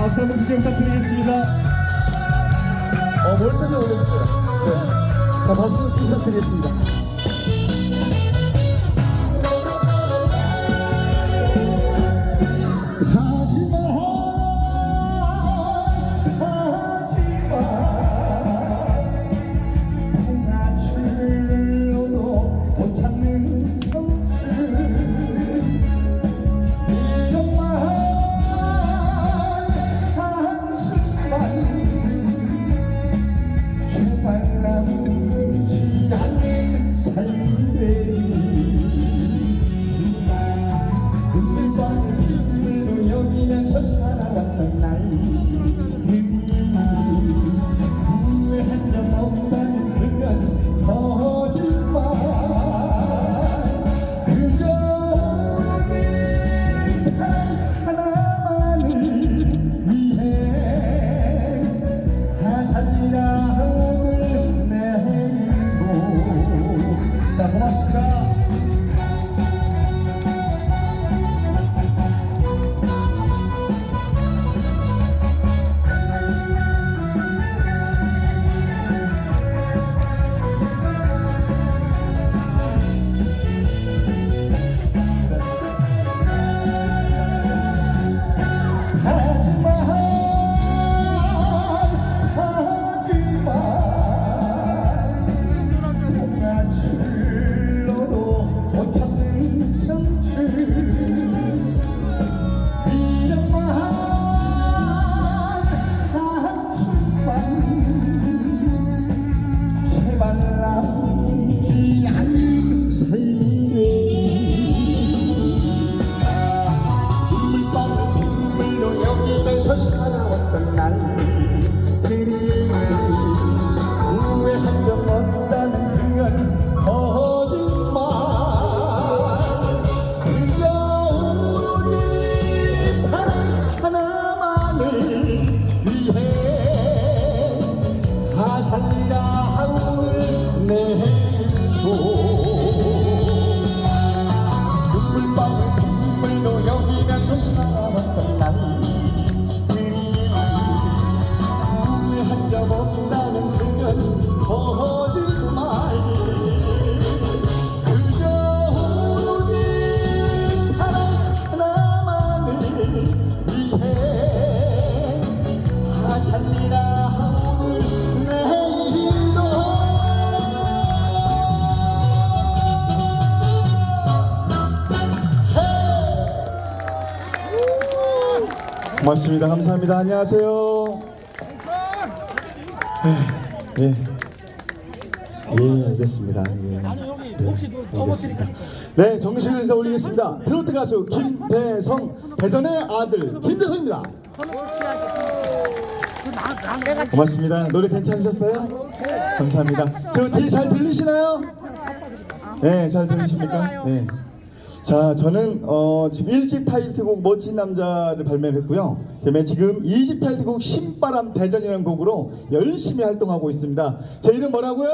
박수 한번 크게 부탁드리겠습니다. 어, 멀리까지 올려주세요. 네. 자, 박수 부탁드리겠습니다. 哦。 고맙습니다. 감사합니다. 안녕하세요. 예, 예, 예, 알겠습니다. 예, 네, 알겠습니다. 네, 정식을 인사 올리겠습니다. 트로트 가수 김대성, 대전의 아들 김대성입니다. 고맙습니다. 노래 괜찮으셨어요? 감사합니다. 저 뒤에 잘 들리시나요? 네, 잘 들리십니까? 네. 자, 저는 어, 지금 1집 타이틀곡 멋진 남자를 발매했고요. 그다음에 지금 2집 타이틀곡 신바람 대전이라는 곡으로 열심히 활동하고 있습니다. 제 이름 뭐라고요?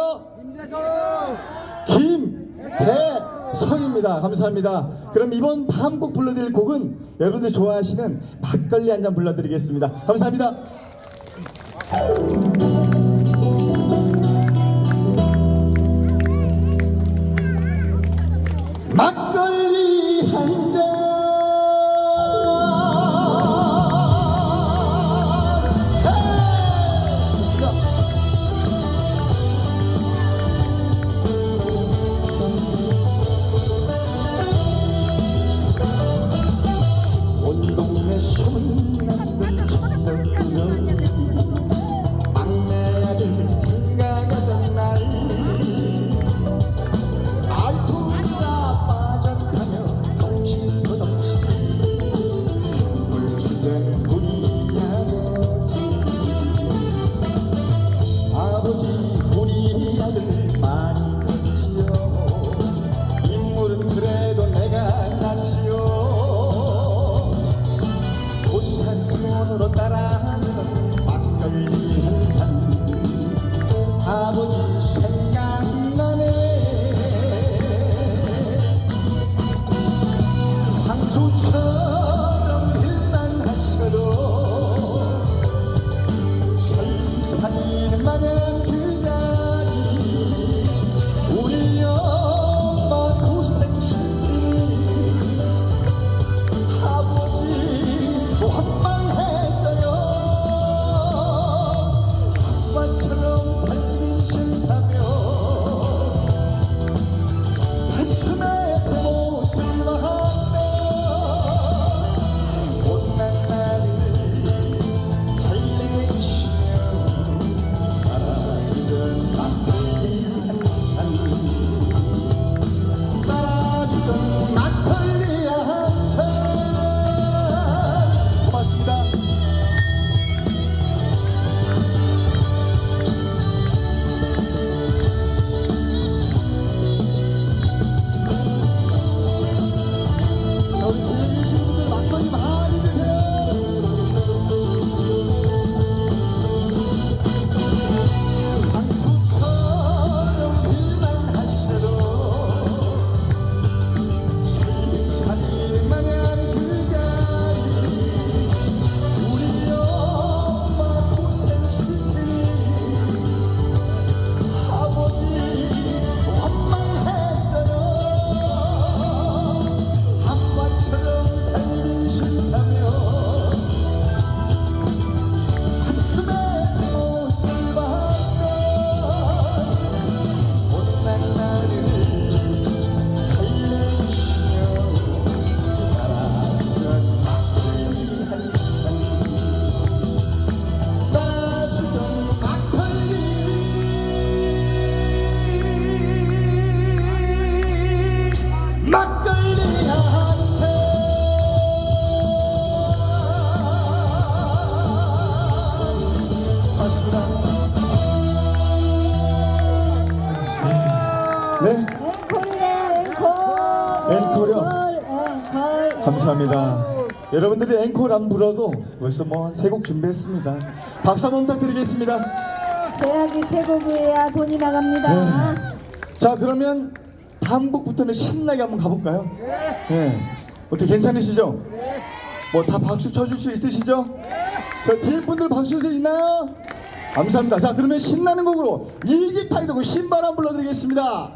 김대성입니다. 감사합니다. 그럼 이번 다음 곡 불러드릴 곡은 여러분들 좋아하시는 막걸리 한 잔 불러드리겠습니다. 감사합니다. 앵콜이요. 감사합니다. 여러분들이 앵콜 안 불어도 벌써 뭐 세 곡 준비했습니다. 박수 한번 부탁드리겠습니다. 대학이 세 곡이야 돈이 나갑니다. 네. 자 그러면 다음 곡부터는 신나게 한번 가볼까요? 네. 어떻게 괜찮으시죠? 뭐 다 박수 쳐줄 수 있으시죠? 저 뒤에 분들 박수 주세요 있나요? 감사합니다. 자 그러면 신나는 곡으로 이집 타이더고 신바람 불러드리겠습니다.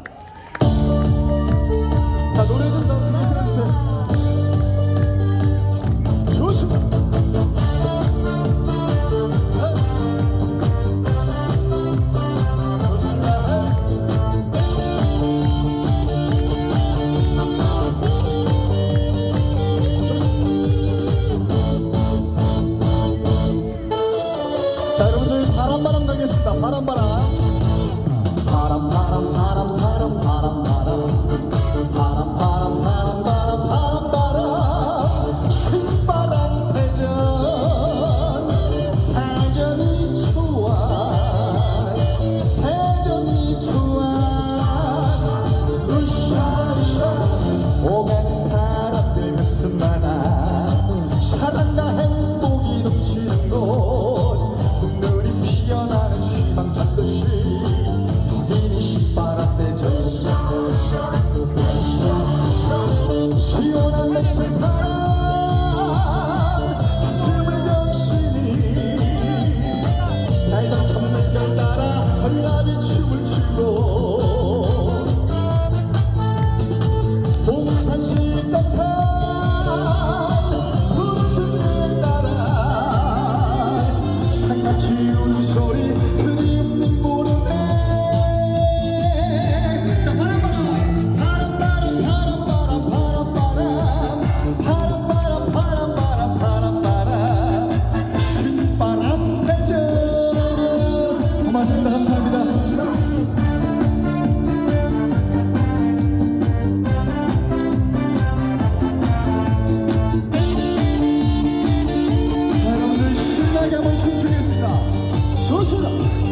아!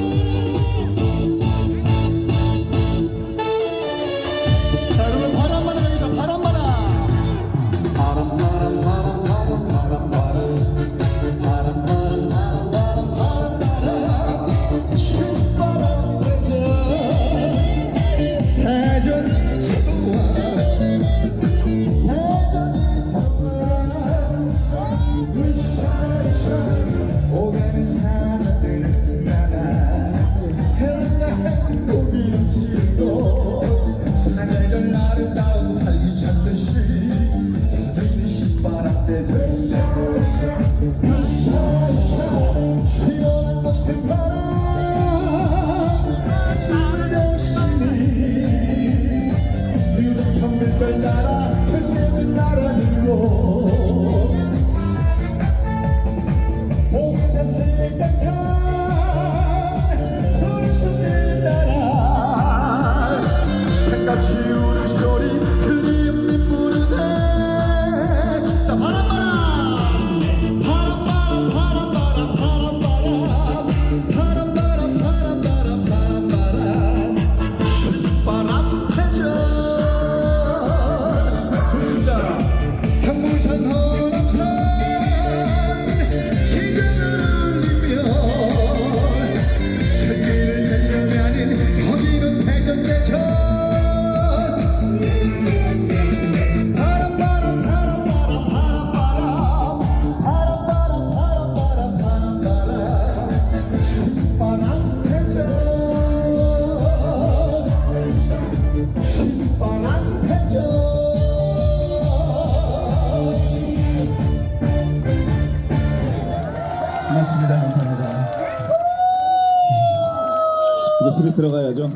집에 들어가야죠.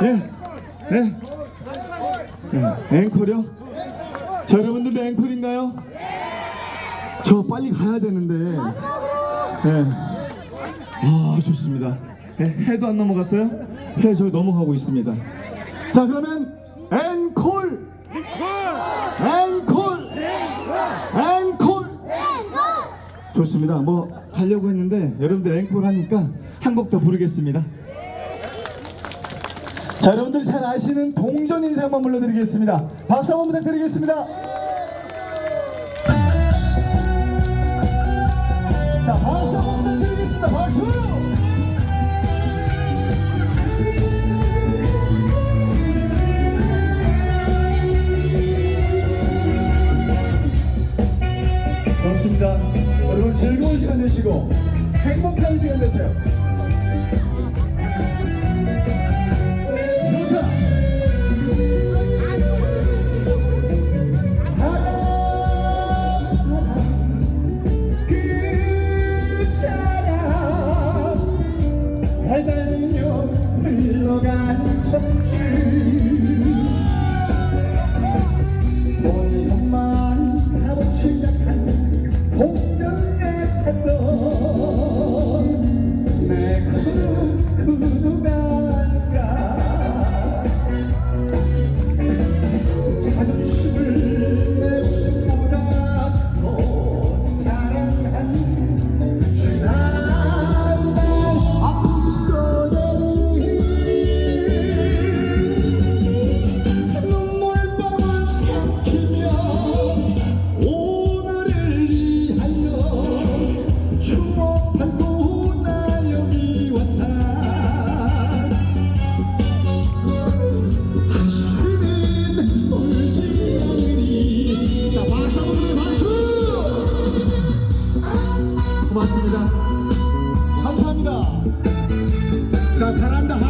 네, 네. 네. 앵콜이요? 자, 여러분들도 앵콜인가요? 저 빨리 가야 되는데. 네. 아, 좋습니다. 네, 해도 안 넘어갔어요? 해, 저 넘어가고 있습니다. 자, 그러면 앵콜! 앵콜! 앵콜! 앵콜! 좋습니다. 뭐, 가려고 했는데, 여러분들 앵콜 하니까 한 곡 더 부르겠습니다. 자, 여러분들이 잘 아시는 동전 인사 한번 불러드리겠습니다. 박수 한번 부탁드리겠습니다. 자, 박수 한번 부탁드리겠습니다. 박수! 좋습니다. 여러분 즐거운 시간 되시고 행복한 시간 되세요. 고맙습니다. 감사합니다. 자 잘한다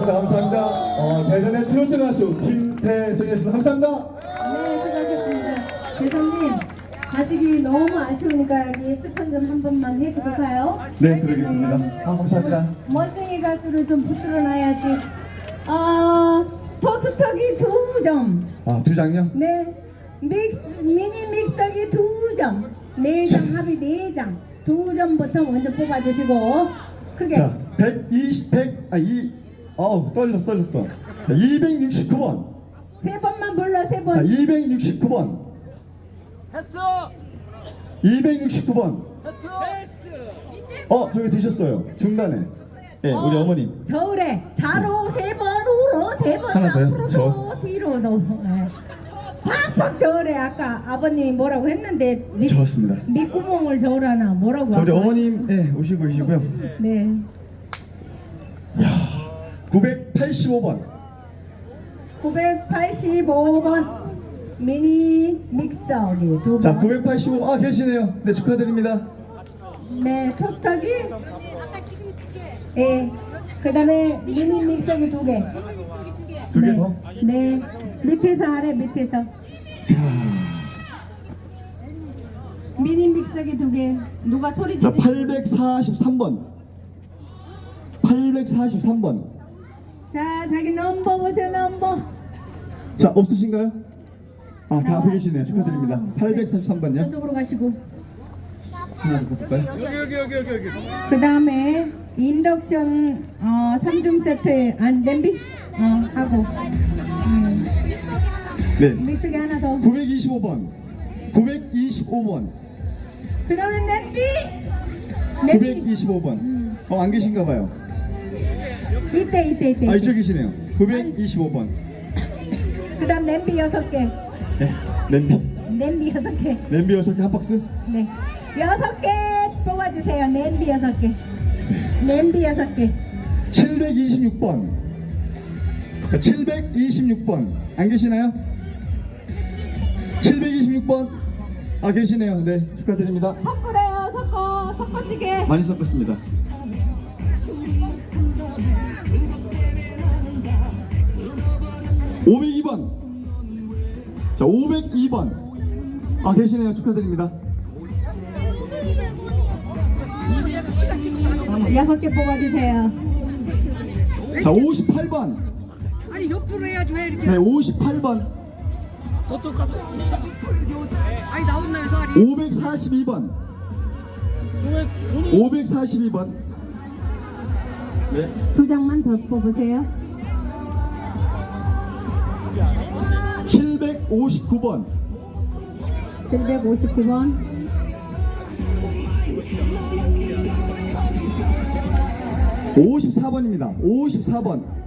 고맙습니다. 감사합니다. 어, 대전의 트로트 가수 김태성이었습니다. 감사합니다. 네, 수고하셨습니다. 대선님, 가시기 너무 아쉬우니까 여기 추천 좀 한 번만 해주실까요? 네, 그러겠습니다. 아, 감사합니다. 멀쩡히 가수를 좀 붙들어 놔야지. 어, 토스터기 두 점. 아, 두 장요? 네, 믹스, 미니 믹서기 두 점. 네장 합이 네 장. 두 점부터 먼저 뽑아주시고, 크게. 자, 120, 100, 아, 2, 어우, 떨렸어, 떨렸어. 자, 269번. 세 번만 불러, 세 자, 번. 269번. 했어! 269번. 했어! 어, 저기 드셨어요. 중간에. 예, 우리 어, 어머님. 저울에 자로 세 번, 우로 세 번, 하나 더요? 앞으로도 저. 뒤로도. 네. 팍팍 저울에 아까 아버님이 뭐라고 했는데 밑, 좋았습니다. 밑구멍을 저울하나 뭐라고 자, 우리. 어머님, 예, 오시고 계시고요. 네. 985번. 985번 미니 믹서기 두 자, 번. 985번. 아, 계시네요. 네, 축하드립니다. 네, 토스터기. 예. 그다음에 미니 믹서기 두 개. 두 개 네. 더. 네. 밑에서 아래 밑에서 자, 미니 믹서기 두 개. 누가 소리 자, 지르? 843번. 843번. 자, 자기 넘버 보세요, 넘버. 자, 없으신가요? 아, 다. 앞에 계시네요. 축하드립니다. 843번요. 저쪽으로 가시고. 하나 더 볼까요? 여기 여기 여기 여기 여기 그 다음에 인덕션 어, 3중 세트 안 냄비 어, 하고 음. 네. 믹서기 하나 더. 925번. 925번. 그 다음에 냄비. 냄비. 925번. 어, 안 계신가 봐요. 이때 이때 이때. 아, 이쪽 계시네요. 925번. 그 다음 냄비 여섯 개. 네. 냄비. 냄비 여섯 개. 냄비 6개 한 박스? 네. 여섯 개 뽑아주세요. 냄비 여섯 개. 냄비 여섯 개. 726번. 726번. 안 계시나요? 726번. 아, 계시네요. 네. 축하드립니다. 섞으래요. 섞어. 섞어지게. 많이 섞었습니다. 502번. 자, 502번. 아, 계시네요. 축하드립니다. 여섯 개 뽑아주세요. 자, 58번. 아니 옆으로 해야지 왜 이렇게 네, 58번. 더 똑같아. 아니 나온다면서 아니 542번. 542번. 네. 두 장만 더 뽑으세요. 759번. 759번. 오 54번입니다. 54번.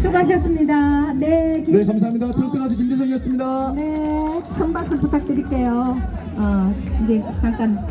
수고하셨습니다. 네, 김 네, 감사합니다. 트로트 가수 김대성이었습니다. 네, 큰 박수 부탁드릴게요. 어, 이제 잠깐